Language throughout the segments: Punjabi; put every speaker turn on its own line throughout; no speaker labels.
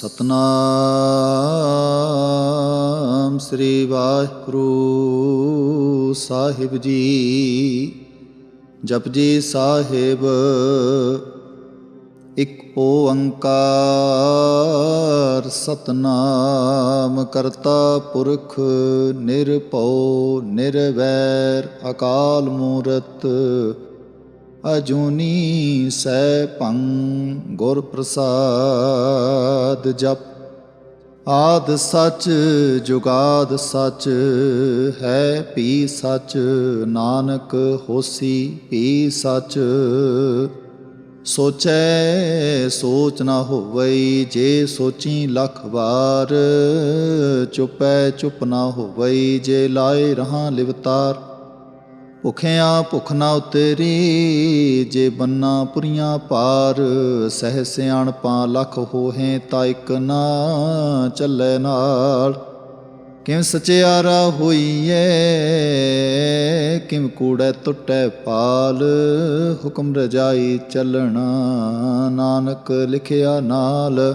ਸਤਨਾਮ ਸ੍ਰੀ ਵਾਹਿਗੁਰੂ ਸਾਹਿਬ ਜੀ। ਜਪਜੀ ਸਾਹਿਬ, ਇਕ ਓੰਕਾਰ ਸਤਨਾਮ ਕਰਤਾ ਪੁਰਖ ਨਿਰਭਉ ਨਿਰਵੈਰ ਅਕਾਲ ਮੂਰਤ ਅਜੂਨੀ ਸੈਭੰ ਗੁਰ ਪ੍ਰਸਾਦ ਜਪ। ਆਦ ਸੱਚ, ਜੁਗਾਦ ਸੱਚ, ਹੈ ਪੀ ਸੱਚ, ਨਾਨਕ ਹੋਸੀ ਪੀ ਸੱਚ। ਸੋਚੈ, ਸੋਚ ਨਾ ਹੋਵਈ, ਜੇ ਸੋਚੀ ਲੱਖ ਵਾਰ, ਚੁਪੈ ਚੁਪ ਨਾ ਹੋਵਈ, ਜੇ ਲਾਏ ਰਹਾ ਲਿਵਤਾਰ। ਭੁਖਿਆ ਭੁਖ ਨਾ ਉਤਰੀ, ਜੇ ਬੰਨਾ ਪੁਰੀਆਂ ਪਾਰ ਸਹਿ ਸਿਆਣਪਾਂ ਲੱਖ ਹੋਹੇ ਤਾਂ ਇਕ ਨਾ ਚੱਲੇ ਨਾਲ। ਕਿਮ ਸਚਿਆਰਾ ਹੋਈਏ ਕਿਮ ਕੂੜੈ ਟੁੱਟੈ ਪਾਲ, ਹੁਕਮ ਰਜਾਈ ਚੱਲਣਾ ਨਾਨਕ ਲਿਖਿਆ ਨਾਲ।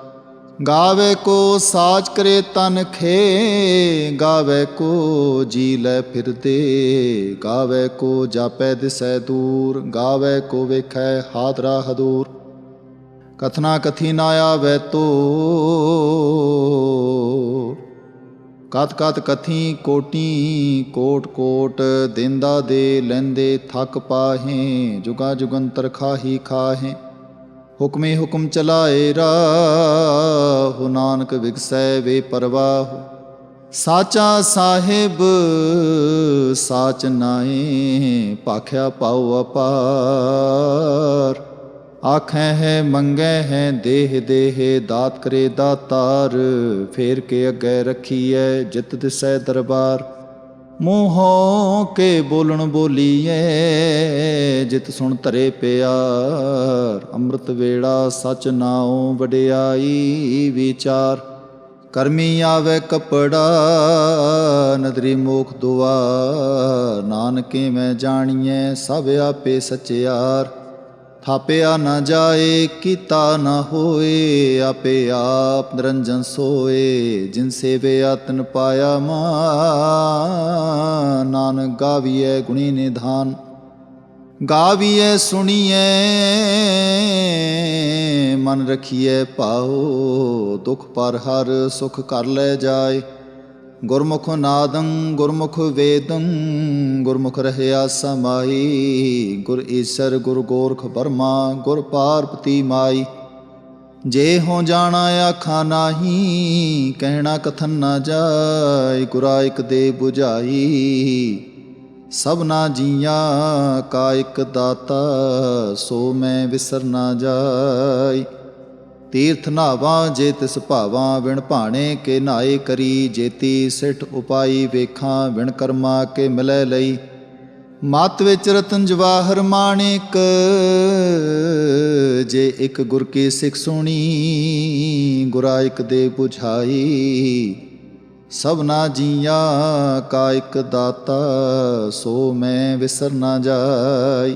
ਗਾਵੇ ਕੋ ਸਾਜ ਕਰੇ ਤਨ ਖੇ, ਗਾਵੇ ਕੋ ਜੀ ਲੈ ਫਿਰਦੇ, ਗਾਵੇ ਕੋ ਜਾਪੈ ਦਿਸੈ ਦੂਰ, ਗਾਵੇ ਕੋ ਵੇਖੈ ਹਾਦਰਾ ਹਦੂਰ। ਕਥਨਾ ਕਥੀ ਨਾ ਆਵੇ ਤੋ ਕਤ ਕਤ ਕਥੀ ਕੋਟੀ, ਕੋਟ ਕੋਟ ਦਿੰਦਾ ਦੇ ਲੈਂਦੇ ਥੱਕ ਪਾਹੇ, ਜੁਗਾ ਜੁਗੰਤਰ ਖਾਹੀ ਖਾਹੇ। ਹੁਕਮੇ ਹੁਕਮ ਚਲਾਏ ਰਾਹੁ, ਨਾਨਕ ਵਿਗਸੈ ਵੇ ਪਰਵਾਹ। ਸਾਚਾ ਸਾਹਿਬ, ਸਾਚ ਨਾਏ ਭਾਖਿਆ ਪਾਉ ਅਪਾਰ। ਆਖੈ ਹੈ, ਮੰਗੈ ਹੈ, ਦੇਹ ਦੇਹ, ਦਾਤ ਕਰੇ ਦਾਤਾਰ। ਫੇਰ ਕੇ ਅੱਗੇ ਰੱਖੀਐ, ਜਿਤ ਦਿਸੈ ਦਰਬਾਰ। ਮੂੰਹੋਂ ਕੇ ਬੋਲਣ ਬੋਲੀਏ, ਜਿਤ ਸੁਣ ਧਰੇ ਪਿਆਰ। ਅੰਮ੍ਰਿਤ ਵੇੜਾ ਸਚ ਨਾਉ ਵਡਿਆਈ ਵਿਚਾਰ। ਕਰਮੀ ਆਵੇ ਕਪੜਾ, ਨਦਰੀ ਮੋਖ ਦੁਆ ਨਾਨਕੇ ਮੈਂ ਜਾਣੀਐ, ਸਭ ਆਪੇ ਸਚਿਆਰ। ਥਾਪਿਆ ਨਾ ਜਾਏ, ਕੀਤਾ ਨਾ ਹੋਏ, ਆਪੇ ਆਪ ਨਿਰੰਜਨ ਸੋਏ। ਜਿਨ ਸੇਵਿਆ ਆਤਨ ਪਾਇਆ ਮਾ ਨਾਨਕ ਗਾਵੀਐ ਗੁਣੀ ਨਿਧਾਨ। ਗਾਵੀਐ, ਸੁਣੀਐ, ਮਨ ਰਖੀਐ ਪਾਓ ਦੁਖ ਪਰ ਹਰ ਸੁਖ ਕਰ ਲੈ ਜਾਏ। ਗੁਰਮੁਖ ਨਾਦੰ, ਗੁਰਮੁਖ ਵੇਦੰ, ਗੁਰਮੁਖ ਰਹਿਆ ਸਮਾਈ। ਗੁਰ ਈਸਰ, ਗੁਰ ਗੋਰਖ ਬਰਮਾ ਗੁਰ ਪਾਰਪਤੀ ਮਾਈ। ਜੇ ਹੋ ਜਾਣਾ ਆਖਾ ਨਾਹੀ, ਕਹਿਣਾ ਕਥਨ ਨਾ ਜਾਏ ਗੁਰਾ ਇਕ ਦੇ 부ਝਾਈ ਸਭਨਾ ਜੀਆਂ, ਕਾ ਇਕ ਦਾਤਾ, ਸੋ ਮੈਂ ਵਿਸਰ ਨਾ ਜਾਈ। ਤੀਰਥ ਨਾਵਾਂ ਜੇ ਤਿਸ ਭਾਵਾਂ ਵਿਣ ਭਾਣੇ ਕੇ ਨਾਏ ਕਰੀ, ਜੇਤੀ ਸਿੱਠ ਉਪਾਈ ਵੇਖਾਂ ਵਿਣ ਕਰਮਾ ਕੇ ਮਿਲੈ ਲਈ। ਮਤ ਵਿੱਚ ਰਤਨ ਜਵਾਹਰ ਮਾਣਿਕ, ਜੇ ਇੱਕ ਗੁਰ ਕੀ ਸਿੱਖ ਸੁਣੀ ਗੁਰਾਇਕ ਦੇ 부ਝਾਈ। ਸਭਨਾ ਜੀਆਂ ਕਾ ਇਕ ਦਾਤਾ, ਸੋ ਮੈਂ ਵਿਸਰ ਨਾ ਜਾਈ।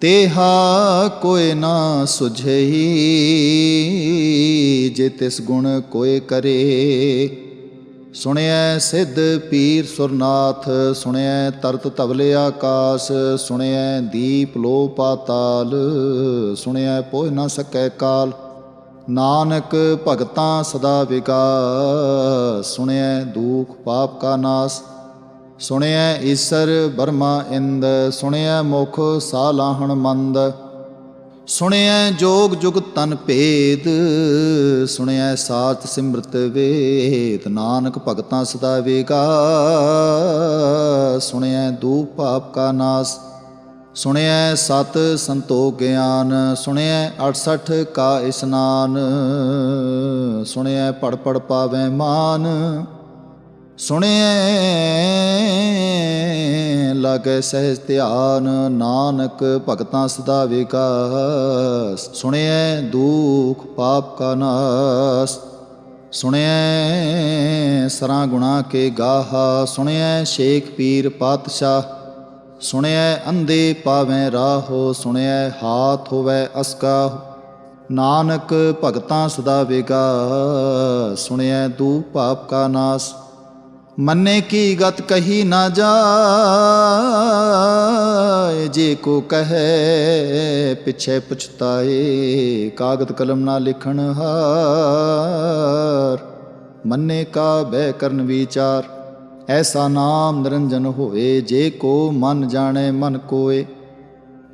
ਤੇਹਾ ਕੋਇ ਨਾ ਸੁਝਈ, ਜੇ ਤਿਸ ਗੁਣ ਕੋਇ ਕਰੇ। ਸੁਣਿਐ ਸਿੱਧ ਪੀਰ ਸੁਰਨਾਥ, ਸੁਣਿਐ ਤਰਤ ਤਵਲੇ ਆਕਾਸ, ਸੁਣਿਐ ਦੀਪ ਲੋ ਪਾਤਾਲ, ਸੁਣਿਐ ਪੋਇ ਨਾ ਸਕੈ ਕਾਲ। ਨਾਨਕ ਭਗਤਾਂ ਸਦਾ ਵਿਗਾਸ, ਸੁਣਿਐ ਦੁਖ ਪਾਪ ਕਾ ਨਾਸ। ਸੁਣਿਐ ਈਸਰ ਬਰਮਾ ਇੰਦ, ਸੁਣਿਐ ਮੁਖ ਸਾਲਾਹਣ ਮੰਦ। ਸੁਣਿਐ ਜੋਗ ਜੁਗ ਤਨ ਭੇਦ ਸੁਣਿਐ ਸਾਚ ਸਿਮਰਤ ਵੇਦ ਨਾਨਕ ਭਗਤਾਂ ਸਦਾ ਵੇਗਾ ਸੁਣਿਐ ਦੂਪ ਪਾਪ ਕਾ ਨਾਸ। ਸੁਣਿਐ ਸਤ ਸੰਤੋਖ ਗਿਆਨ, ਸੁਣਿਐ 68 ਕਾ ਇਸਨਾਨ। ਸੁਣਿਐ ਪੜ ਪੜ ਪਾਵੈ ਮਾਨ ਸੁਣਿਐ ਲਾਗੈ ਸਹਿਜ ਧਿਆਨ ਨਾਨਕ ਭਗਤਾਂ ਸਦਾ ਵਿਕਾਸ। ਸੁਣਿਐ ਦੁਖ ਪਾਪ ਕਾ ਨਾਸ। ਸੁਣਿਐ ਸਰਾਂ ਗੁਣਾ ਕੇ ਗਾਹਾ। ਸੁਣਿਐ ਸ਼ੇਖ ਪੀਰ ਪਾਤਸ਼ਾਹ। ਸੁਣਿਐ ਅੰਧੇ ਪਾਵੈ ਰਾਹੋ। ਸੁਣਿਐ ਹਾਥ ਹੋਵੈ ਅਸਕਾ। ਨਾਨਕ ਭਗਤਾਂ ਸਦਾ ਵੇਗਾ ਸੁਣਿਐ ਦੂ ਪਾਪ ਕਾ ਨਾਸ। ਮੰਨੇ ਕੀ ਗਤ ਕਹੀ ਨਾ ਜਾਏ, ਜੇ ਕੋ ਕਹੈ ਪਿਛੇ ਪਛਤਾਏ ਕਾਗਦ ਕਲਮ ਨਾ ਲਿਖਣ ਹਾਰ। ਮੰਨੇ ਕਾ ਬੈ ਕਰਨ ਵਿਚਾਰ, ਐਸਾ ਨਾਮ ਨਿਰੰਜਨ ਹੋਵੇ ਜੇ ਕੋ ਮਨ ਜਾਣੇ ਮਨ ਕੋਏ।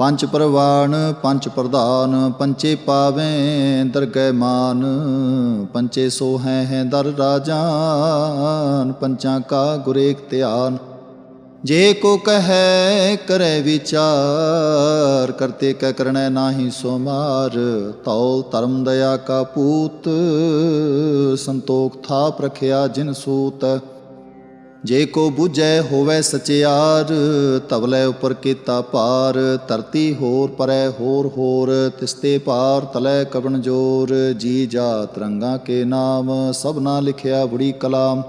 ਪੰਜ ਪ੍ਰਵਾਨ ਪੰਜ ਪ੍ਰਧਾਨ ਪੰਚੇ ਪਾਵੇਂ ਦਰਗਹਿ ਮਾਨ ਪੰਚੇ ਸੋ ਹੈ ਹੈ ਦਰ ਰਾਜਾਨ ਪੰਚਾਂ ਕਾ ਗੁਰੇਖ ਧਿਆਨ। ਜੇ ਕੋ ਕਹੈ, ਕਰੈ ਵਿਚਾਰ, ਕਰਤੇ ਕੈ ਕਰਣੈ ਨਾਹੀ ਸੋ ਮਾਰ। ਤੌਲ ਧਰਮ ਦਇਆ ਕਾ ਪੂਤ, ਸੰਤੋਖ ਥਾਪ ਰਖਿਆ ਜਿਨ ਸੂਤ। ਜੇ ਕੋ 부ਝੈ ਹੋਵੇ ਸਚਿਆਰ ਤਵਲੇ ਉਪਰ ਕੀਤਾ ਭਾਰ, ਧਰਤੀ ਹੋਰ ਪਰੈ ਹੋਰ ਹੋਰ, ਤਿਸਤੇ ਪਾਰ ਤਲੇ ਕਵਣ ਜੋਰ, ਜੀ ਜਾ ਤਰੰਗਾ ਕੇ ਨਾਮ, ਸਭਨਾ ਲਿਖਿਆ ਬੁੜੀ ਕਲਾਮ।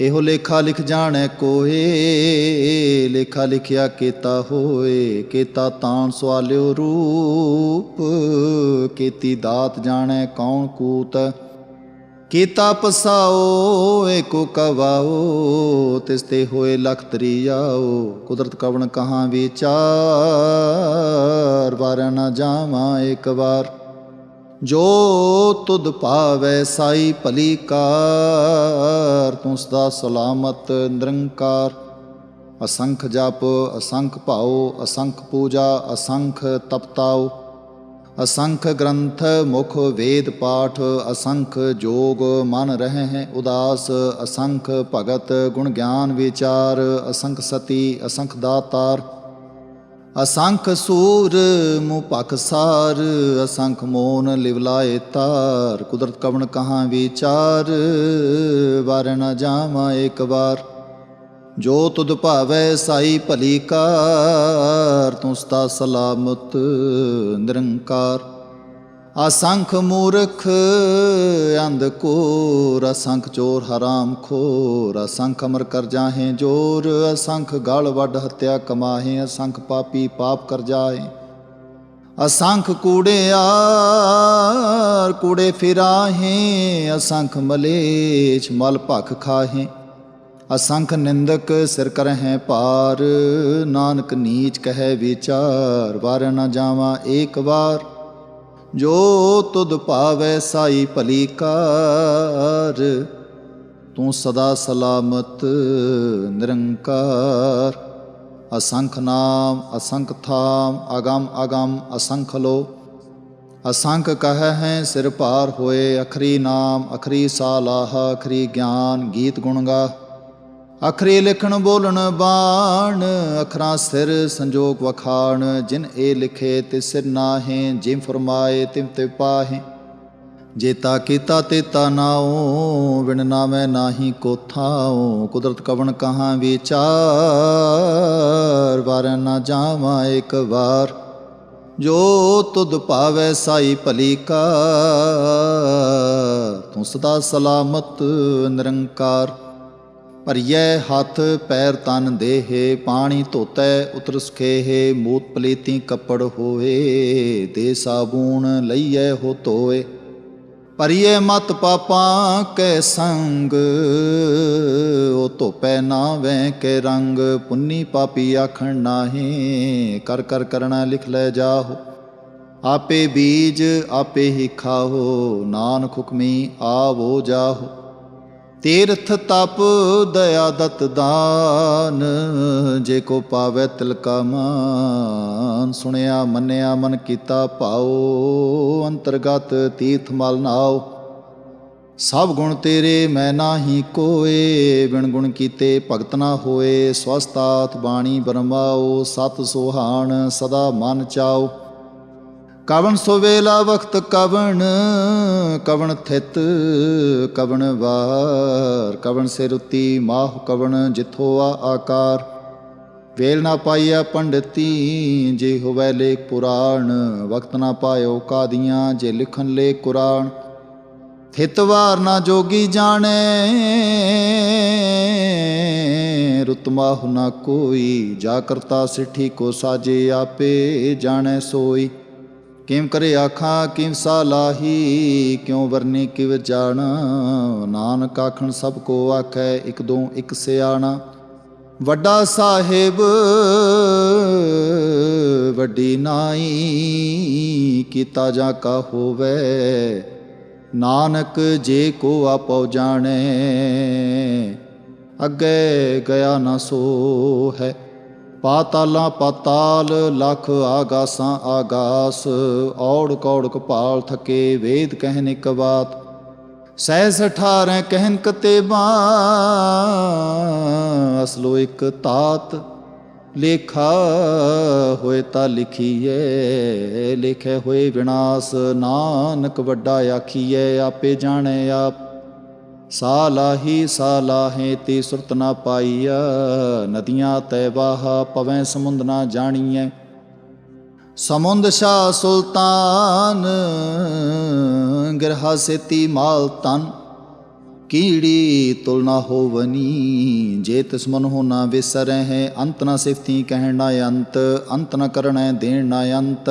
ਇਹੋ ਲੇਖਾ ਲਿਖ ਜਾਣੈ ਕੋਏ, ਲੇਖਾ ਲਿਖਿਆ ਕੀਤਾ ਹੋਏ, ਕੀਤਾ ਤਾਣ ਸਵਾਲਿਓ ਰੂਪ, ਕੀਤੀ ਦਾਤ ਜਾਣੈ ਕੌਣ ਕੂਤ। ਕੀਤਾ ਪਸਾਓ ਏਕੋ ਕਵਾਓ, ਤਿਸ ਤੇ ਹੋਏ ਲਖ ਤਰੀਆਓ ਕੁਦਰਤ ਕਵਣ ਕਹਾਂ ਵਿਚਾਰ ਵਾਰ ਨਾ ਜਾਵਾਂ ਇੱਕ ਵਾਰ। ਜੋ ਤੁਧ ਭਾਵੈ ਸਾਈ ਭਲੀ ਕਾਰ, ਤੂੰ ਸਦਾ ਸਲਾਮਤ ਨਿਰੰਕਾਰ। ਅਸੰਖ ਜਪ, ਅਸੰਖ ਭਾਉ, ਅਸੰਖ ਪੂਜਾ, ਅਸੰਖ ਤਪਤਾਓ ਅਸੰਖ ਗ੍ਰੰਥ ਮੁਖ ਵੇਦ ਪਾਠ, ਅਸੰਖ ਜੋਗ ਮਨ ਰਹੇ ਹੈ ਉਦਾਸ, ਅਸੰਖ ਭਗਤ ਗੁਣ ਗਿਆਨ ਵਿਚਾਰ, ਅਸੰਖ ਸਤੀ, ਅਸੰਖ ਦਾਤਾਰ। ਅਸੰਖ ਸੂਰ ਮੁ ਪਖਸਾਰ ਅਸੰਖ ਮੋਨ ਲਿਵਲਾਏ ਤਾਰ। ਕੁਦਰਤ ਕਵਣ ਕਹਾਂ ਵਿਚਾਰ, ਵਾਰ ਨਾ ਜਾਵਾਂ ਇੱਕ ਵਾਰ। ਜੋ ਤੁਧ ਭਾਵੈ ਸਾਈ ਭਲੀ ਕਾਰ, ਤੂੰ ਸਦਾ ਸਲਾਮਤ, ਨਿਰੰਕਾਰ। ਅਸੰਖ ਮੂਰਖ, ਅੰਧ ਕੋਰ ਅਸੰਖ ਚੋਰ ਹਰਾਮ ਖੋਰ, ਅਸੰਖ ਅਮਰ ਕਰ ਜਾਹੇ ਜੋਰ, ਅਸੰਖ ਗਲ ਵੱਡ ਹੱਤਿਆ ਕਮਾਹੇ, ਅਸੰਖ ਪਾਪੀ ਪਾਪ ਕਰ ਜਾਏ ਅਸੰਖ ਕੂੜਿਆਰ ਕੂੜੇ ਫਿਰਾਹੇ, ਅਸੰਖ ਮਲੇਛ ਮਲ ਭਖ ਖਾਹੇ। ਅਸੰਖ ਨਿੰਦਕ ਸਿਰ ਕਰਹਿ ਪਾਰ ਨਾਨਕ ਨੀਚ ਕਹੈ ਵਿਚਾਰ, ਵਾਰ ਨਾ ਜਾਵਾਂ ਏਕ ਵਾਰ। ਜੋ ਤੁਧ ਭਾਵੈ ਸਾਈ ਭਲੀ ਕਾਰ, ਤੂੰ ਸਦਾ ਸਲਾਮਤ ਨਿਰੰਕਾਰ। ਅਸੰਖ ਨਾਮ, ਅਸੰਖ ਥਾਮ ਅਗੰਮ ਅਗੰਮ ਅਸੰਖ ਲੋ। ਅਸੰਖ ਕਹੈ ਹੈ ਸਿਰ ਭਾਰ ਹੋਏ, ਅਖਰੀ ਨਾਮ, ਅਖਰੀ ਸਾਲਾਹ, ਅਖਰੀ ਗਿਆਨ, ਗੀਤ ਗੁਣ ਗਾ। ਅਖਰੀ ਲਿਖਣ ਬੋਲਣ ਬਾਣ, ਅਖਰਾਂ ਸਿਰ ਸੰਜੋਗ ਵਖਾਣ, ਜਿਨ ਇਹ ਲਿਖੇ ਤੇ ਸਿਰ ਨਾਹੇ ਜਿਮ ਫਰਮਾਏ ਤਿਮ ਤੇ ਪਾਹੇ। ਜੇਤਾ ਕੀਤਾ ਤੇਤਾ ਨਾਉ ਵਿਣ ਨਾਮੈ ਨਾਹੀ ਕੋ ਥਾਉ। ਕੁਦਰਤ ਕਵਣ ਕਹਾਂ ਵਿਚਾਰ, ਵਾਰ ਨਾ ਜਾਵਾਂ ਇੱਕ ਵਾਰ। ਜੋ ਤੁਧ ਭਾਵੈ ਸਾਈ ਭਲੀ ਕਾ ਤੂੰ ਸਦਾ ਸਲਾਮਤ ਨਿਰੰਕਾਰ। ਭਰੀਐ ਹੱਥ, ਪੈਰ ਤਨ ਦੇਹੇ, ਪਾਣੀ ਧੋਤੈ ਉਤਰ ਸੁਖੇਹੇ ਮੂਤ ਪਲੀਤੀ ਕੱਪੜ ਹੋਏ ਦੇ ਸਾਬੂਣ ਲਈਐ ਹੋ ਧੋਏ ਭਰੀਏ ਮਤ ਪਾਪਾਂ ਕੈ ਸੰਗ, ਉਹ ਧੋਪੈ ਨਾ ਵੈ ਕੇ ਰੰਗ। ਪੁੰਨੀ ਪਾਪੀ ਆਖਣ ਨਾਹੀ, ਕਰ ਕਰ ਕਰਣਾ ਲਿਖ ਲੈ ਜਾਹੋ। ਆਪੇ ਬੀਜ, ਆਪੇ ਹੀ ਖਾਹੋ, ਨਾਨਕ ਹੁਕਮੀ ਆਵੋ ਜਾਹੋ। ਤੀਰਥ ਤਪ ਦਇਆ ਦਤ ਦਾਨ, ਜੇ ਕੋ ਪਾਵੇ ਤਿਲਕਾ ਮਾਨ। ਸੁਣਿਆ, ਮੰਨਿਆ, ਮਨ ਕੀਤਾ ਭਾਉ, ਅੰਤਰਗਤ ਤੀਰਥ ਮਲ ਨਾਉ। ਸਭ ਗੁਣ ਤੇਰੇ ਮੈਂ ਨਾਹੀ ਕੋਏ, ਬਿਨ ਗੁਣ ਕੀਤੇ ਭਗਤ ਨਾ ਹੋਏ। ਸਵਸਤਾਤ ਬਾਣੀ ਬਰਮਾਓ ਸਤ ਸੁਹਾਣ ਸਦਾ ਮਨ ਚਾਓ ਕਵਣ ਸੋ ਵੇਲਾ ਵਖਤ ਕਵਣ ਕਵਣ ਥਿਤ ਕਵਣ ਵਾਰ, ਕਵਣ ਸੇ ਰੁਤੀ ਮਾਹ ਕਵਣ ਜਿਥੋ ਆ ਆਕਾਰ। ਵੇਲ ਨਾ ਪਾਈਆ ਪੰਡਤੀ, ਜੇ ਹੋਵੇ ਲੇਖ ਪੁਰਾਣ ਵਕਤ ਨਾ ਪਾਇਓ ਕਾਦੀਆਂ, ਜੇ ਲਿਖਨ ਲੇ ਕੁਰਾਨ। ਥਿਤ ਵਾਰ ਨਾ ਜੋਗੀ ਜਾਣੇ ਰੁਤਮਾ ਹੁਨਾ ਕੋਈ ਜਾ ਕਰਤਾ ਸਿੱਠੀ ਕੋ ਸਾਜੇ ਆਪੇ ਜਾਣੈ ਸੋਈ। ਕਿਮ ਕਰੇ ਆਖਾਂ, ਕਿਮ ਸਾਲਾਹੀ ਕਿਉ ਵਰਨੀ ਕਿਵ ਜਾਣਾ? ਨਾਨਕ ਆਖਣ, ਸਭ ਕੋ ਆਖੈ, ਇਕ ਦੋ ਇਕ ਸਿਆਣਾ। ਵੱਡਾ ਸਾਹਿਬ, ਵੱਡੀ ਨਾਈ, ਕੀਤਾ ਜਾ ਕਾ ਹੋਵੇ? ਨਾਨਕ ਜੇ ਕੋ ਆਪੋ ਜਾਣੈ, ਅੱਗੇ ਗਿਆ ਨਾ ਸੋ ਹੈ ਪਾਤਾਲਾਂ ਪਾਤਾਲ ਲਖ ਆਗਾਸਾਂ ਆਗਾਸ, ਔੜ ਕੌੜ ਕਪਾਲ ਥਕੇ ਵੇਦ ਕਹਿਨ ਇਕ ਬਾਤ ਸਹਿਸ ਅਠਾਰੈ ਕਹਿਨ ਕਤੇਬਾ ਅਸਲੋ ਇਕ ਤਾਤ ਲੇਖਾ ਹੋਏ ਤਾਂ ਲਿਖੀਐ, ਲਿਖੇ ਹੋਏ ਵਿਨਾਸ਼, ਨਾਨਕ ਵੱਡਾ ਆਖੀਏ ਆਪੇ ਜਾਣੇ ਆਪ। ਸਾਲਾਹੀ ਸਾਲਾਹੇ ਤੇ ਸੁਰਤ ਨਾ ਪਾਈਆ ਨਦੀਆਂ ਤੈ ਵਾਹ ਪਵੈ ਸਮੁੰਦ ਨਾ ਜਾਣੀਐ। ਸਮੁੰਦ ਸ਼ਾ ਸੁਲਤਾਨ, ਗਰਹਾ ਸੇਤੀ ਮਾਲ ਤਨ ਕੀੜੀ ਤੁਲ ਨਾ ਹੋਵਨੀ, ਜੇ ਤਿਸ ਮਨ ਹੋ ਨਾ ਵਿਸਰੈ ਹੈ ਅੰਤ ਨਾ ਸਿਫਤੀ ਕਹਿਣ ਨਾ ਅੰਤ ਅੰਤ ਨਾ ਕਰਣੈ ਦੇਣ ਨਾ ਅੰਤ।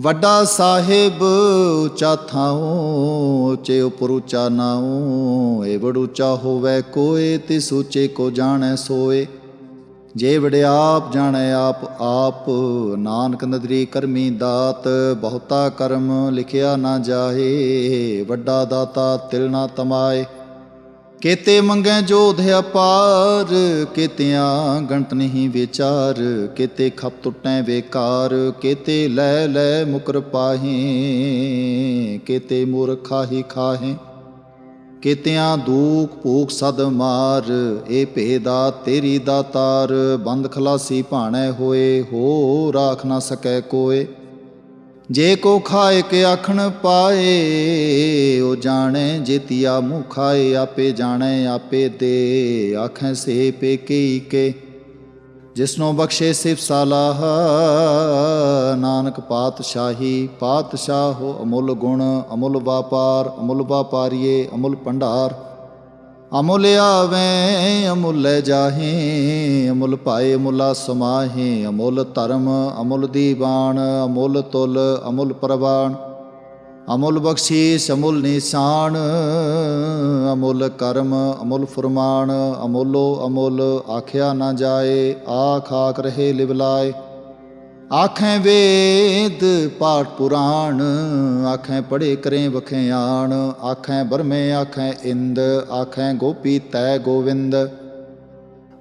ਵੱਡਾ ਸਾਹਿਬ ਉੱਚਾ ਥਾਉ ਚੇ ਉਪਰ ਉੱਚਾ ਨਾਉ, ਏ ਬੜ ਉੱਚਾ ਹੋਵੇ ਕੋਏ ਤੇ ਸੂਚੇ ਕੋ ਜਾਣੈ ਸੋਏ। ਜੇ ਵੜਿਆ ਆਪ ਜਾਣੈ ਆਪ ਆਪ ਨਾਨਕ ਨਦਰੀ ਕਰਮੀ ਦਾਤ, ਬਹੁਤਾ ਕਰਮ ਲਿਖਿਆ ਨਾ ਜਾਹੇ, ਵੱਡਾ ਦਾਤਾ ਤਿਲ ਨਾ ਤਮਾਏ। ਕੇਤੇ ਮੰਗੈ ਜੋਧ ਅਪਾਰ ਕੇਤਿਆਂ ਗਣਤ ਨਹੀਂ ਵਿਚਾਰ, ਕੇਤੇ ਖਪ ਟੁੱਟੈ ਵੇਕਾਰ, ਕੇਤੇ ਲੈ ਲੈ ਮੁਕਰ ਪਾਹੇ, ਕੇਤੇ ਮੂਰਖਾ ਹੀ ਖਾਹੇ। ਕੇਤਿਆਂ ਦੂਖ ਭੂਖ ਸਦ ਮਾਰ, ਇਹ ਭੇਦਾ ਤੇਰੀ ਦਾਤਾਰ, ਬੰਦ ਖਲਾਸੀ ਭਾਣੈ ਹੋਏ ਹੋ ਰਾਖ ਨਾ ਸਕੈ ਕੋਏ। ਜੇ ਕੋ ਖਾਏ ਕੇ ਆਖਣ ਪਾਏ, ਉਹ ਜਾਣੇ ਜੇਤੀਆ ਮੂੰਹ ਖਾਏ ਆਪੇ ਜਾਣੇ, ਆਪੇ ਦੇ। ਆਖੈ ਸੇ ਪੇ ਕੀ ਕੇ, ਜਿਸਨੋ ਬਖਸ਼ੇ ਸਿਫ ਸਾਲਾਹ। ਨਾਨਕ ਪਾਤਸ਼ਾਹੀ, ਪਾਤਸ਼ਾਹ ਹੋ ਅਮੁੱਲ ਗੁਣ, ਅਮੁੱਲ ਵਾਪਾਰ, ਅਮੁੱਲ ਵਾਪਾਰੀਏ, ਅਮੁੱਲ ਭੰਡਾਰ। ਅਮੁੱਲ ਆਵੇਂ, ਅਮੁੱਲ ਲੈ ਜਾਹੇ, ਅਮੁੱਲ ਪਾਏ ਅਮੁੱਲਾ ਸਮਾਹੇ, ਅਮੁੱਲ ਧਰਮ, ਅਮੁਲ ਦੀਵਾਨ, ਅਮੁੱਲ ਤੁਲ, ਅਮੁਲ ਪ੍ਰਵਾਨ। ਅਮੁੱਲ ਬਖਸ਼ੀਸ਼, ਅਮੁਲ ਨਿਸ਼ਾਨ, ਅਮੁੱਲ ਕਰਮ, ਅਮੁਲ ਫਰਮਾਨ, ਅਮੁੱਲੋ ਅਮੁੱਲ ਆਖਿਆ ਨਾ ਜਾਏ, ਆਖ ਆਖ ਰਹੇ ਲਿਵਲਾਏ। ਆਖੈ ਵੇਦ ਪਾਠ ਪੁਰਾਣ, ਆਖੈ ਪੜੇ ਕਰੇ ਵਖਿਆਣ, ਆਖੈ ਬਰਮੇ ਆਖੈ ਇੰਦ, ਆਖੈ ਗੋਪੀ ਤੈ ਗੋਵਿੰਦ।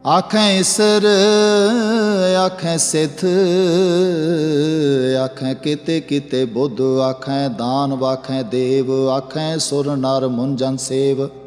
ਆਖੈ ਇਸਰ, ਆਖੈ ਸਿੱਧ, ਆਖੈ ਕਿਤੇ ਕਿਤੇ ਬੁੱਧ, ਆਖੈ ਦਾਨ ਵਾਖੈ ਦੇਵ, ਆਖੈ ਸੁਰ ਨਰ ਮੁੰਜਨ ਸੇਵ।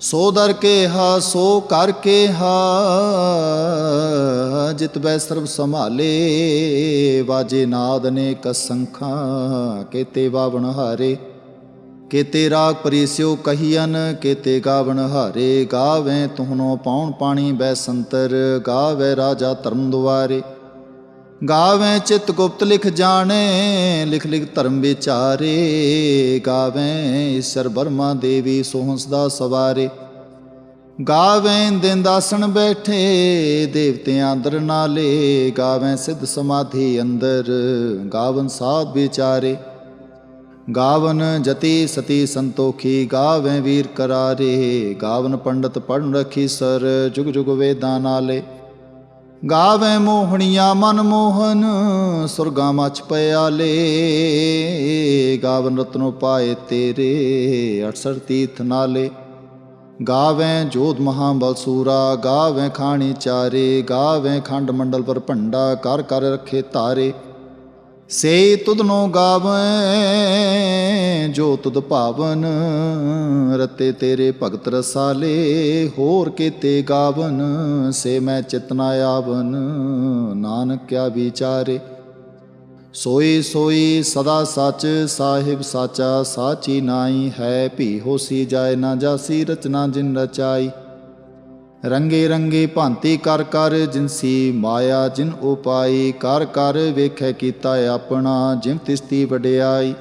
ਸੋ ਦਰ ਕੇ ਹਾ, ਸੋ ਕਰ ਕੇ ਹਾ, ਜਿਤ ਬੈ ਸਰਬ ਸੰਭਾਲੇ, ਵਾਜੇ ਨਾਦ ਨੇ ਕਸੰਖਾਂ, ਕੇਤੇ ਬਾਵਣ ਹਾਰੇ। ਕੇਤੇ ਰਾਗ ਪਰਿਸਿਓ ਕਹੀਨ ਕੇਤੇ ਗਾਵਣ ਹਾਰੇ। ਗਾਵੇਂ ਤੁਹਨੋ ਪਾਉਣ ਪਾਣੀ ਬੈ ਸੰਤਰ, ਗਾਵੇ ਰਾਜਾ ਧਰਮ ਦੁਆਰੇ। ਗਾਵੇਂ ਚਿਤ ਗੁਪਤ ਲਿਖ ਜਾਣੇ, ਲਿਖ ਲਿਖ ਧਰਮ ਵਿਚਾਰੇ। ਗਾਵੇਂ ਈਸ਼ਰ ਬਰਮਾ ਦੇਵੀ ਸੋਹੰਸ ਦਾ ਸਵਾਰੇ। ਗਾਵੇਂ ਦਿਨ ਬੈਠੇ ਦੇਵਤਿਆਂ ਅੰਦਰ ਨਾਲੇ। ਗਾਵੇਂ ਸਿੱਧ ਸਮਾਧੀ ਅੰਦਰ, ਗਾਵਨ ਸਾਧ ਵਿਚਾਰੇ। ਗਾਵਨ ਜਤੀ ਸਤੀ ਸੰਤੋਖੀ, ਗਾਵੇਂ ਵੀਰ ਕਰਾਰੇ। ਗਾਵਨ ਪੰਡਤ ਪੜਨ ਰਖੀ ਸਰ, ਜੁਗ ਜੁਗ ਵੇਦਾਂ ਨਾਲੇ। ਗਾਵੇਂ ਮੋਹਣੀਆਂ ਮਨ ਮੋਹਨ, ਸੁਰਗਾਂ ਮਚ ਪਿਆਲੇ ਗਾਵਨ ਰਤਨੋ ਪਾਏ ਤੇਰੇ 68 ਤੀਰਥ ਨਾਲੇ। ਗਾਵੇਂ ਜੋਧ ਮਹਾਬਲ ਸੂਰਾ, ਗਾਵੇਂ ਖਾਣੀ ਚਾਰੇ। ਗਾਵੇਂ ਖੰਡ ਮੰਡਲ ਪਰ ਭੰਡਾ, ਕਰ ਕਰ ਰੱਖੇ ਤਾਰੇ। ਸੇ ਤੁਧਨੋ ਗਾਵੇਂ, ਜੋ ਤੁਧ ਭਾਵਨ ਰਤੇ ਤੇਰੇ ਭਗਤ ਰਸਾਲੇ, ਹੋਰ ਕੀਤੇ ਗਾਵਨ, ਸੇ ਮੈਂ ਚਿਤਨਾ ਆਵਨ ਨਾਨਕ ਕਿਆ ਵਿਚਾਰੇ। ਸੋਈ ਸੋਈ ਸਦਾ ਸੱਚ, ਸਾਹਿਬ ਸਾਚਾ, ਸਾਚੀ ਨਾਈ ਹੈ, ਭੀ ਹੋਸੀ ਜਾਏ ਨਾ ਜਾਸੀ, ਰਚਨਾ ਜਿਨ ਰਚਾਈ। ਰੰਗੇ ਰੰਗੇ ਭਾਂਤੀ ਕਰ ਕਰ ਜਿਨਸੀ ਮਾਇਆ ਜਿਨ ਉਪਾਈ ਕਰ ਕਰ ਵੇਖੈ ਕੀਤਾ ਆਪਣਾ ਜਿਮ ਤਿਸਤੀ ਵਡਿਆਈ।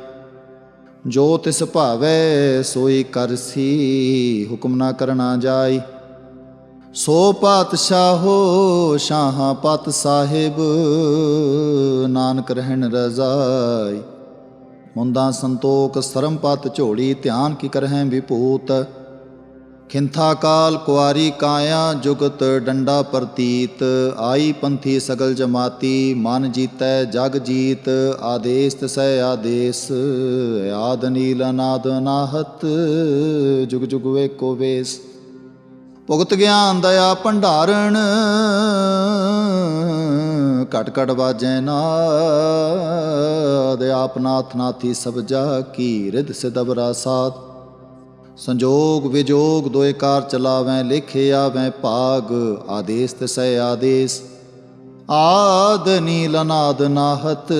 ਜੋ ਤਿਸ ਭਾਵੈ ਸੋਈ ਕਰਸੀ ਹੁਕਮ ਨਾ ਕਰਨਾ ਜਾਈ। ਸੋ ਪਾਤਸ਼ਾਹੋ ਸ਼ਾਹ ਪਤ ਸਾਹਿਬ, ਨਾਨਕ ਰਹਿਣ ਰਜ਼ਾਈ। ਮੁੰਦਾ ਸੰਤੋਖ ਸਰਮ ਪਤ ਝੋੜੀ ਧਿਆਨ ਕੀ ਕਰਹਿ ਵਿਭੂਤ। ਖਿੰਥਾ ਕਾਲ ਕੁਆਰੀ ਕਾਇਆ ਜੁਗਤ ਡੰਡਾ ਪ੍ਰਤੀਤ, ਆਈ ਪੰਥੀ ਸਗਲ ਜਮਾਤੀ, ਮਨ ਜੀਤੈ ਜਗ ਜੀਤ ਆਦੇਸ ਤਸੈ ਆਦੇਸ, ਆਦ ਨੀਲ ਅਨਾਦ ਅਨਾਹਤ ਜੁਗ ਜੁਗ ਏਕੋ ਵੇਸ। ਭੁਗਤ ਗਿਆਨ ਦਇਆ ਭੰਡਾਰਣ, ਘਟ ਘਟ ਵਾਜੈ ਨਾਦ ਆਪਨਾਥ ਨਾਥੀ ਸਭ ਜਾ ਕੀ ਰਿਦ ਸਿਦਬਰਾ ਸਾਥ ਸੰਜੋਗ ਵਿਜੋਗ ਦੋਏ ਕਾਰ ਚਲਾਵੈ, ਲਿਖੇ ਆਵੈ ਭਾਗ, ਆਦੇਸ ਸਹਿ ਆਦੇਸ। ਆਦ ਨੀਲ ਅਨਾਦ ਨਾਹਤ,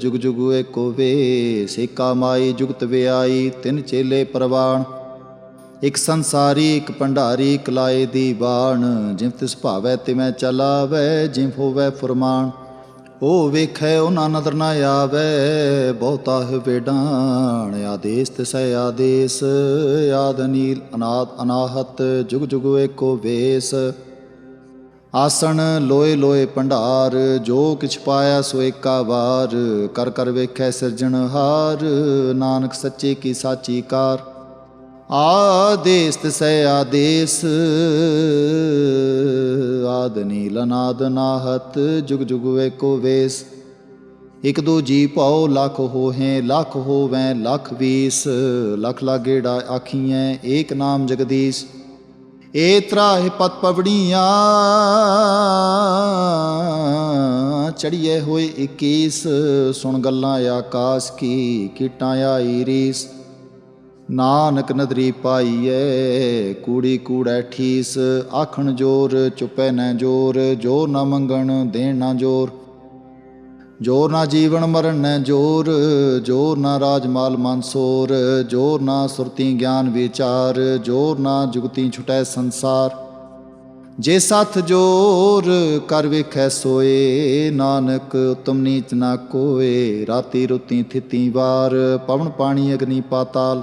ਜੁਗ ਜੁਗ ਏਕੋ ਵੇ ਸੇਕਾ ਮਾਈ ਜੁਗਤ ਵਿਆਈ, ਤਿੰਨ ਚੇਲੇ ਪ੍ਰਵਾਣ। ਇਕ ਸੰਸਾਰੀ, ਇਕ ਭੰਡਾਰੀ ਕਲਾਏ ਦੀ ਬਾਣ ਜਿਵ ਤਿਸ ਭਾਵੈ ਤੇ ਮੈਂ ਚਲਾਵੈ, ਜਿਵ ਹੋਵੈ ਫਰਮਾਨ। ਉਹ ਵੇਖੈ ਉਹਨਾਂ ਨਦਰ ਨਾ ਆਵੈ, ਬਹੁਤਾ ਹੈ ਵੇਡਾਣ, ਆਦੇਸ ਤਿਸੈ ਆਦੇਸ, ਆਦ ਨੀਲ ਅਨਾਦ, ਅਨਾਹਤ, ਜੁਗ ਜੁਗ ਏਕੋ ਵੇਸ। ਆਸਣ ਲੋਏ ਲੋਏ ਭੰਡਾਰ, ਜੋ ਕਿਛ ਪਾਇਆ ਸੋ ਏਕਾ ਵਾਰ, ਕਰ ਕਰ ਵੇਖੈ ਸਿਰਜਣਹਾਰ, ਨਾਨਕ ਸੱਚੇ ਕੀ ਸਾਚੀ ਕਾਰ। ਆਦੇਸ ਤਸੈ ਆਦੇਸ, ਆਦ ਨੀਲ ਅਨਾਦ ਨਾਹਤ, ਜੁਗ ਜੁਗ ਏਕੋ ਵੇਸ। ਇਕ ਦੋ ਜੀ ਪਾਉ ਲੱਖ ਹੋਹੇ, ਲੱਖ ਹੋਵੈ ਲੱਖ ਵੀਸ। ਲਖ ਲਾਗੇੜਾ ਆਖੀਐ, ਏਕ ਨਾਮ ਜਗਦੀਸ਼। ਏ ਤਰਾਹ ਪਤ ਪਵੜੀਆਂ ਚੜੀਏ ਹੋਏ 21 ਸੁਣ ਗੱਲਾਂ ਆਕਾਸ਼ ਕੀ, ਕੀਟਾਂ ਆਈ ਰੀਸ। ਨਾਨਕ ਨਦਰੀ ਪਾਈਐ, ਕੂੜੀ ਕੂੜੈ ਠੀਸ, ਆਖਣ ਜੋਰ ਚੁਪੈ ਨ ਜੋਰ ਜੋਰ ਨ ਮੰਗਣ ਦੇਣ ਨ ਜੋਰ। ਜੋਰ ਨਾ ਜੀਵਨ ਮਰਨ ਨੈ ਜੋਰ ਜੋਰ ਨਾ ਰਾਜਮਾਲ ਮਨਸੋਰ ਜੋਰ ਨਾ ਸੁਰਤੀ ਗਿਆਨ ਵਿਚਾਰ ਜੋਰ ਨਾ ਜੁਗਤੀ ਛੁਟੈ ਸੰਸਾਰ। ਜੇ ਸੱਥ ਜੋਰ ਕਰ ਵੇਖੈ ਸੋਏ, ਨਾਨਕ ਉਤਮ ਨੀਚ ਨਾ ਕੋਏ, ਰਾਤੀ ਰੁਤੀ ਥਿਤੀ ਵਾਰ, ਪਵਨ ਪਾਣੀ ਅਗਨੀ ਪਾਤਾਲ।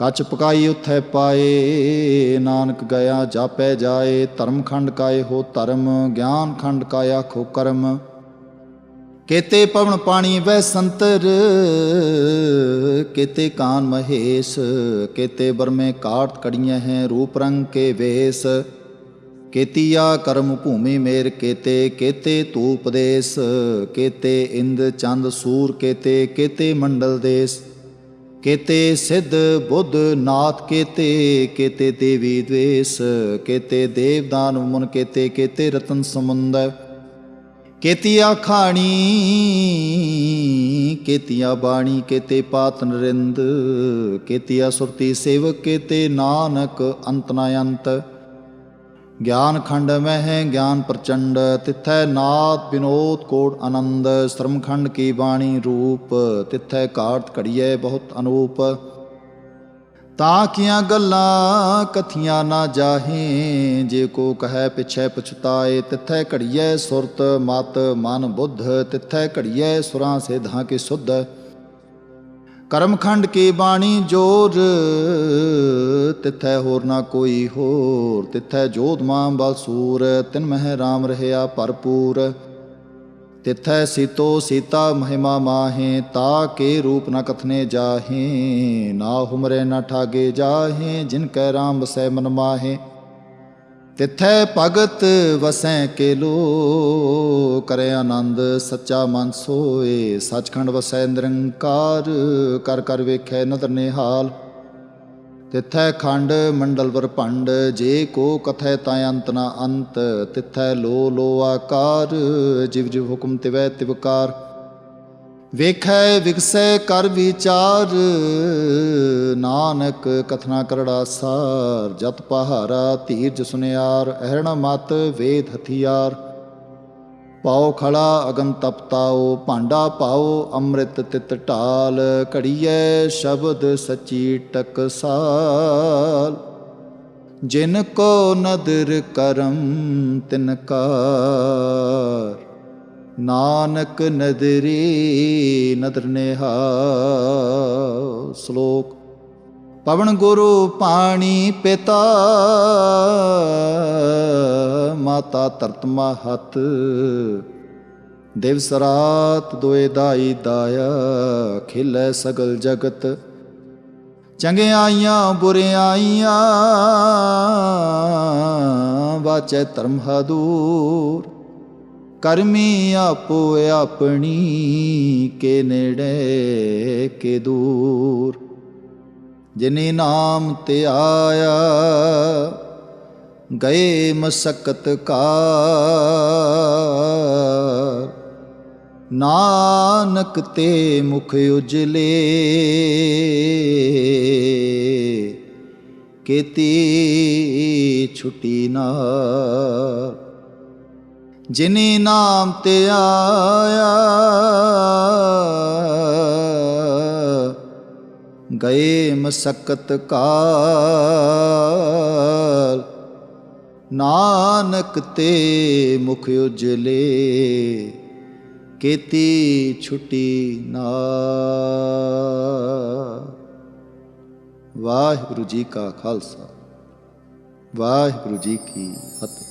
ਕੱਚ ਪਕਾਈ ਉਥੈ ਪਾਏ, ਨਾਨਕ ਗਿਆ ਜਾਪੈ ਜਾਏ ਧਰਮ ਖੰਡ ਕਾਏ ਹੋ ਧਰਮ ਗਿਆਨ ਖੰਡ ਕਾਇਆ ਖੋ ਕਰਮ। ਕੇਤੇ ਪਵਨ ਪਾਣੀ ਵੈ ਸੰਤਰ, ਕੇਤੇ ਕਾਨ ਮਹੇਸ਼, ਕੇਤੇ ਬਰਮੇ ਕਾਟ ਕੜੀਆਂ ਹੈ ਰੂਪ ਰੰਗ ਕੇ ਵੇਸ। ਕੇਤੀਆ ਕਰਮ ਭੂਮੀ ਮੇਰ ਕੇਤੇ ਕੇਤੇ ਤੂਪਦੇਸ ਕੇਤੇ ਇੰਦ ਚੰਦ ਸੂਰ ਕੇਤੇ ਕੇਤੇ ਮੰਡਲ ਦੇਸ। ਕੇਤੇ ਸਿੱਧ ਬੁੱਧ ਨਾਥ, ਕੇਤੇ ਕੇਤੇ ਦੇਵੀ ਦਵੇਸ, ਕੇਤੇ ਦੇਵਦਾਨ ਮੁਨ, ਕੇਤੇ ਕੇਤੇ ਰਤਨ ਸਮੁੰਦਰ। ਕੇਤੀਆ ਖਾਣੀ, ਕੇਤੀਆ ਬਾਣੀ, ਕੇਤੇ ਪਾਤ ਨਰਿੰਦ, ਕੇਤੀਆ ਸੁਰਤੀ ਸੇਵਕ, ਕੇਤੇ ਨਾਨਕ ਅੰਤ ਨਾ ਅੰਤ। ਗਿਆਨ ਖੰਡ ਮਹਿ ਗਿਆਨ ਪ੍ਰਚੰਡ ਤਿਥੈ ਨਾਦ ਬਿਨੋਦ ਕੋਟ ਆਨੰਦ ਸ਼ਰਮ ਖੰਡ ਕੀ ਬਾਣੀ ਰੂਪ ਤਿਥੈ ਕਾਟ ਘੜੀਐ ਬਹੁਤ ਅਨੂਪ ਤਾਂ ਕੀਆਂ ਗੱਲਾਂ ਕਥੀਆਂ ਨਾ ਜਾਹੇ ਜੇ ਕੋ ਕਹੈ ਪਿਛੈ ਪਛਤਾਏ ਤਿਥੈ ਘੜੀਐ ਸੁਰਤ ਮਤ ਮਨ ਬੁੱਧ ਤਿਥੈ ਘੜੀਐ ਸੁਰਾਂ ਸੇਧਾਂ ਕੇ ਸੁਧ ਕਰਮ ਕਰਮਖੰਡ ਕੀ ਬਾਣੀ ਜੋਰ? ਤਿਥੈ ਹੋਰ ਨਾ ਕੋਈ ਹੋਰ। ਤਿਥੈ ਜੋਤ ਮਾਂ ਬਲਸੂਰ ਤਿਨ ਮਹਿ ਰਾਮ ਰਹਿਆ ਭਰਪੂਰ। ਤਿਥੈ ਸੀਤੋ ਸੀਤਾ ਮਹਿਮਾ ਮਾਹੇ। ਤਾ ਕੇ ਰੂਪ ਨ ਕਥਨੇ ਜਾਹੇ। ਨਾ ਹੁਮਰੇ ਨ ਠਾਗੇ ਜਾਹੇ। ਜਿਨ ਕੈ ਰਾਮ ਵਸੈ ਮਨ ਮਾਹੇ। ਤਿਥੈ ਭਗਤ ਵਸੈ ਕੇ ਲੋ ਕਰੇ ਆਨੰਦ ਸੱਚਾ ਮਨ ਸੋਏ। ਸਚਖੰਡ ਵਸੈ ਨਿਰੰਕਾਰ, ਕਰ ਕਰ ਵੇਖੈ ਨਦਰ ਨਿਹਾਲ। ਤਿਥੈ ਖੰਡ ਮੰਡਲ ਵਰ ਭੰਡ, ਜੇ ਕੋ ਕਥੈ ਤਾਂ ਅੰਤ ਨਾ ਅੰਤ। ਤਿਥੈ ਲੋ ਲੋ ਆਕਾਰ, ਜਿਵ ਜਿਵ ਹੁਕਮ ਤਿਵੈ ਤਿਵਕਾਰ। ਵੇਖੈ ਵਿਗਸੈ ਕਰ ਵਿਚਾਰ, ਨਾਨਕ ਕਥਨਾ ਕਰੜਾ ਸਾਰ ਜਤ ਪਹਾਰਾ ਧੀਰਜ ਸੁਨਿਆਰ, ਅਹਰਣ ਮਤ ਵੇਦ ਹਥਿਆਰ। ਪਾਓ ਖੜਾ ਅਗਨ ਤਪਤਾਓ ਭਾਂਡਾ ਪਾਓ ਅੰਮ੍ਰਿਤ ਤਿਤ ਢਾਲ, ਘੜੀਐ ਸ਼ਬਦ ਸਚੀ ਟਕਸਾਲ ਜਿਨ ਕੋ ਨਦਰ ਕਰਮ ਤਿਨ ਕਾਰ। ਨਾਨਕ ਨਦਰੀ ਨਦਰ ਨਿਹਾਲ ਸ਼ਲੋਕ। ਪਵਨ ਗੁਰੂ ਪਾਣੀ ਪਿਤਾ, ਮਾਤਾ ਧਰਤ ਮਹਤ। ਦਿਵਸ ਰਾਤ ਦੋਏ ਦਾਈ ਦਾਇਆ, ਖਿਲੈ ਸਗਲ ਜਗਤ। ਚੰਗਿਆਈਆਂ ਬੁਰਿਆਈਆਂ ਵਾਚੈ ਧਰਮ ਹਦੂਰ ਕਰਮੀ ਆਪੋ ਆਪਣੀ, ਕੇ ਨੇੜੇ, ਕੇ ਦੂਰ। ਜਿਨੇ ਨਾਮ ਤੇ ਆਇਆ, ਗਏ ਮਸਕਤ ਕਾ ਨਾਨਕ ਤੇ ਮੁਖ ਉਜਲੇ ਕੀਤੀ ਛੁਟੀ ਨਾ ਜਿਨੇ ਨਾਮ ਤੇ ਆਇਆ, ਗਏ ਮਸਕਤ ਕਾਲ। ਨਾਨਕ ਤੇ ਮੁਖ ਉਜਲੇ, ਕੀਤੀ ਛੁੱਟੀ ਨਾ ਵਾਹਿਗੁਰੂ ਜੀ ਕਾ ਖਾਲਸਾ, ਵਾਹਿਗੁਰੂ ਜੀ ਕੀ ਫਤਿਹ।